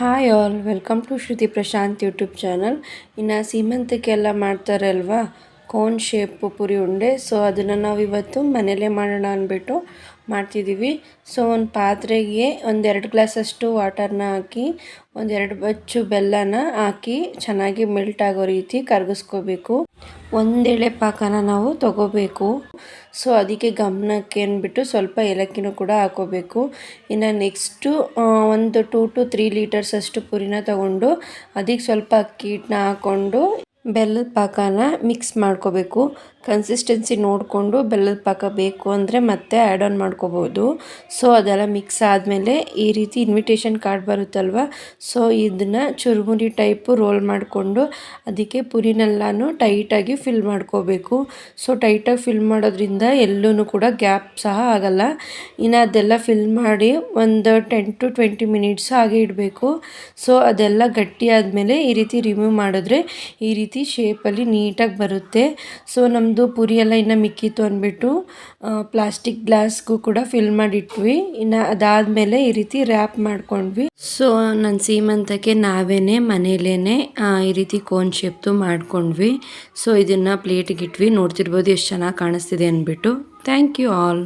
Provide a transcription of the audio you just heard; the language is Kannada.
Hi all welcome to Shruti Prashanth YouTube channel ಇನ್ನು ಸೀಮಂತಕ್ಕೆಲ್ಲ ಮಾಡ್ತಾರೆ ಅಲ್ವಾ? ಕೋನ್ ಶೇಪ್ ಪುರಿ ಉಂಡೆ. ಸೊ ಅದನ್ನು ನಾವು ಇವತ್ತು ಮನೇಲೇ ಮಾಡೋಣ ಅಂದ್ಬಿಟ್ಟು ಮಾಡ್ತಿದ್ದೀವಿ. ಸೊ ಒಂದು ಪಾತ್ರೆಗೆ ಒಂದೆರಡು ಗ್ಲಾಸಷ್ಟು ವಾಟರ್ನ ಹಾಕಿ, ಒಂದೆರಡು ಬಚ್ಚು ಬೆಲ್ಲನ ಹಾಕಿ ಚೆನ್ನಾಗಿ ಮೆಲ್ಟ್ ಆಗೋ ರೀತಿ ಕರಗಿಸ್ಕೋಬೇಕು. ಒಂದೆಳೆ ಪಾಕನ ನಾವು ತಗೋಬೇಕು. ಸೊ ಅದಕ್ಕೆ ಗಮನಕ್ಕೆ ಅಂದ್ಬಿಟ್ಟು ಸ್ವಲ್ಪ ಏಲಕ್ಕಿನೂ ಕೂಡ ಹಾಕೋಬೇಕು. ಇನ್ನು ನೆಕ್ಸ್ಟು ಒಂದು ಟೂ ಟು ತ್ರೀ ಲೀಟರ್ಸ್ ಅಷ್ಟು ಪುರಿನ ತಗೊಂಡು, ಅದಕ್ಕೆ ಸ್ವಲ್ಪ ಅಕ್ಕಿ ಹಿಟ್ಟನ್ನ ಹಾಕ್ಕೊಂಡು ಬೆಲ್ಲದ ಪಾಕನ ಮಿಕ್ಸ್ ಮಾಡ್ಕೋಬೇಕು. ಕನ್ಸಿಸ್ಟೆನ್ಸಿ ನೋಡಿಕೊಂಡು ಬೆಲ್ಲದ ಪಾಕ ಬೇಕು ಅಂದರೆ ಮತ್ತೆ ಆ್ಯಡ್ ಆನ್ ಮಾಡ್ಕೋಬೋದು. ಸೊ ಅದೆಲ್ಲ ಮಿಕ್ಸ್ ಆದಮೇಲೆ ಈ ರೀತಿ ಇನ್ವಿಟೇಷನ್ ಕಾರ್ಡ್ ಬರುತ್ತಲ್ವ? ಸೊ ಇದನ್ನು ಚುರುಮುರಿ ಟೈಪು ರೋಲ್ ಮಾಡಿಕೊಂಡು ಅದಕ್ಕೆ ಪುರಿನೆಲ್ಲನೂ ಟೈಟಾಗಿ ಫಿಲ್ ಮಾಡ್ಕೋಬೇಕು. ಸೊ ಟೈಟಾಗಿ ಫಿಲ್ ಮಾಡೋದ್ರಿಂದ ಎಲ್ಲೂ ಕೂಡ ಗ್ಯಾಪ್ ಸಹ ಆಗಲ್ಲ. ಇನ್ನು ಅದೆಲ್ಲ ಫಿಲ್ ಮಾಡಿ ಒಂದು ಟೆನ್ ಟು ಟ್ವೆಂಟಿ ಮಿನಿಟ್ಸ್ ಹಾಗೆ ಇಡಬೇಕು. ಸೊ ಅದೆಲ್ಲ ಗಟ್ಟಿ ಆದಮೇಲೆ ಈ ರೀತಿ ರಿಮೂವ್ ಮಾಡಿದ್ರೆ ಈ ಶೇಪಲ್ಲಿ ನೀಟಾಗಿ ಬರುತ್ತೆ. ಸೊ ನಮ್ಮದು ಪುರಿ ಎಲ್ಲ ಇನ್ನು ಮಿಕ್ಕಿತ್ತು ಅಂದ್ಬಿಟ್ಟು ಪ್ಲಾಸ್ಟಿಕ್ ಗ್ಲಾಸ್ಗೂ ಕೂಡ ಫಿಲ್ ಮಾಡಿಟ್ವಿ. ಇನ್ನು ಅದಾದಮೇಲೆ ಈ ರೀತಿ ರ್ಯಾಪ್ ಮಾಡ್ಕೊಂಡ್ವಿ. ಸೊ ನನ್ನ ಸೀಮಂತಕ್ಕೆ ನಾವೇನೆ ಮನೇಲೇ ಈ ರೀತಿ ಕೋನ್ ಶೇಪ್ದು ಮಾಡ್ಕೊಂಡ್ವಿ. ಸೊ ಇದನ್ನು ಪ್ಲೇಟಿಗೆ ಇಟ್ವಿ. ನೋಡ್ತಿರ್ಬೋದು ಎಷ್ಟು ಚೆನ್ನಾಗಿ ಕಾಣಿಸ್ತಿದೆ ಅಂದ್ಬಿಟ್ಟು. Thank you all